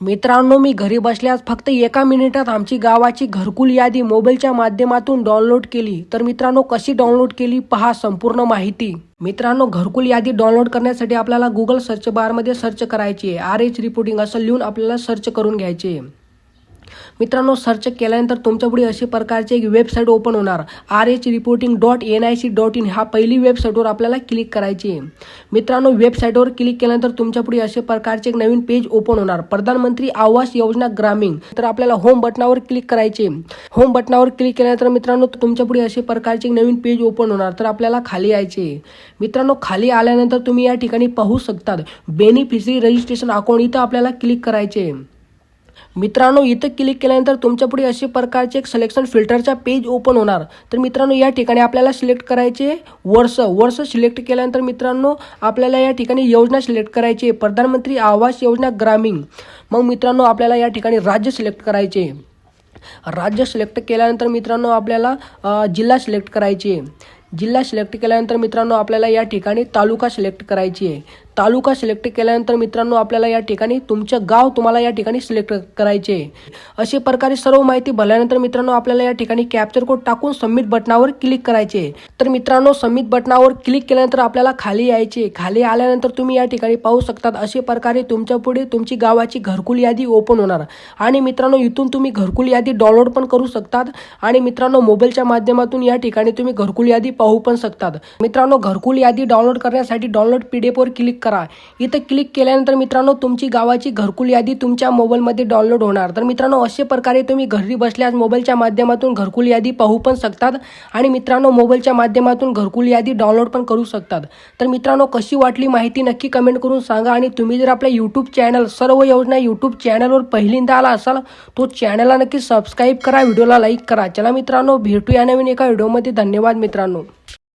मित्रांनो मी घरी बसल्यास फक्त एका मिनिटात आमची गावाची घरकुल यादी मोबाईलच्या माध्यमातून डाउनलोड केली. तर मित्रांनो कशी डाउनलोड केली पहा संपूर्ण माहिती. मित्रांनो घरकुल यादी डाउनलोड करण्यासाठी आपल्याला गुगल सर्च बारमध्ये सर्च करायची आहे. आर एच रिपोर्टिंग असं लिहून आपल्याला सर्च करून घ्यायचे मित्रांनो सर्च केल्यानंतर तुमच्यापुढे अशा प्रकारची एक वेबसाईट ओपन होणार. R H reporting dot N I C dot in ह्या पहिली वेबसाईटवर आपल्याला क्लिक करायची आहे. मित्रांनो वेबसाईटवर क्लिक केल्यानंतर तुमच्यापुढे अशा प्रकारचे एक नवीन पेज ओपन होणार. प्रधानमंत्री आवास योजना ग्रामीण. तर आपल्याला होम बटनावर क्लिक करायचे होम बटनावर क्लिक केल्यानंतर मित्रांनो तुमच्यापुढे अशा प्रकारचे एक नवीन पेज ओपन होणार. तर आपल्याला खाली यायचे मित्रांनो खाली आल्यानंतर तुम्ही या ठिकाणी पाहू शकतात. बेनिफिशरी रजिस्ट्रेशन अकाउंट इथं आपल्याला क्लिक करायचे मित्रांनो इथं क्लिक केल्यानंतर तुमच्यापुढे असे प्रकारचे एक सिलेक्शन फिल्टरचा पेज ओपन होणार. तर मित्रांनो या ठिकाणी आपल्याला सिलेक्ट करायचे वर्ष. वर्ष सिलेक्ट केल्यानंतर मित्रांनो आपल्याला या ठिकाणी योजना सिलेक्ट करायची प्रधानमंत्री आवास योजना ग्रामीण. मग मित्रांनो आपल्याला या ठिकाणी राज्य सिलेक्ट करायचे राज्य सिलेक्ट केल्यानंतर मित्रांनो आपल्याला जिल्हा सिलेक्ट करायचे जिल्हा सिलेक्ट केल्यानंतर मित्रांनो आपल्याला या ठिकाणी तालुका सिलेक्ट करायची आहे. तालुका सिलेक्ट केल्यानंतर मित्रांनो आपल्याला या ठिकाणी तुमचं गाव तुम्हाला या ठिकाणी सिलेक्ट करायचे आहे. अशा प्रकारे सर्व माहिती भरल्यानंतर मित्रांनो आपल्याला या ठिकाणी कॅप्चर कोड टाकून सबमिट बटनावर क्लिक करायचे आहे. तर मित्रांनो सबमिट बटनावर क्लिक केल्यानंतर आपल्याला खाली यायचे खाली आल्यानंतर तुम्ही या ठिकाणी पाहू शकतात अशा प्रकारे तुमच्यापुढे तुमची गावाची घरकुल यादी ओपन होणार. आणि मित्रांनो इथून तुम्ही घरकुल यादी डाउनलोड पण करू शकतात. आणि मित्रांनो मोबाईलच्या माध्यमातून या ठिकाणी तुम्ही घरकुल यादी पाहू पाहू पण शकतात. मित्रांनो घरकुल यादी डाउनलोड करण्यासाठी डाउनलोड पीडीएफ वर क्लिक करा. इथं क्लिक केल्यानंतर मित्रांनो तुमची गावाची घरकुल यादी तुमच्या मोबाईलमध्ये डाउनलोड होणार. तर मित्रांनो अशा प्रकारे तुम्ही घरी बसल्यास मोबाईलच्या माध्यमातून घरकुल यादी पाहू पण शकतात आणि मित्रांनो मोबाईलच्या माध्यमातून घरकुल यादी डाउनलोड पण करू शकतात. तर मित्रांनो कशी वाटली माहिती नक्की कमेंट करून सांगा आणि तुम्ही जर आपल्या यूट्यूब चॅनल सर्व योजना यूट्यूब चॅनलवर पहिल्यांदा आला असाल तो चॅनलला नक्की सबस्क्राईब करा व्हिडिओला लाईक करा. चला मित्रांनो भेटूया नवीन एका व्हिडिओमध्ये धन्यवाद मित्रांनो.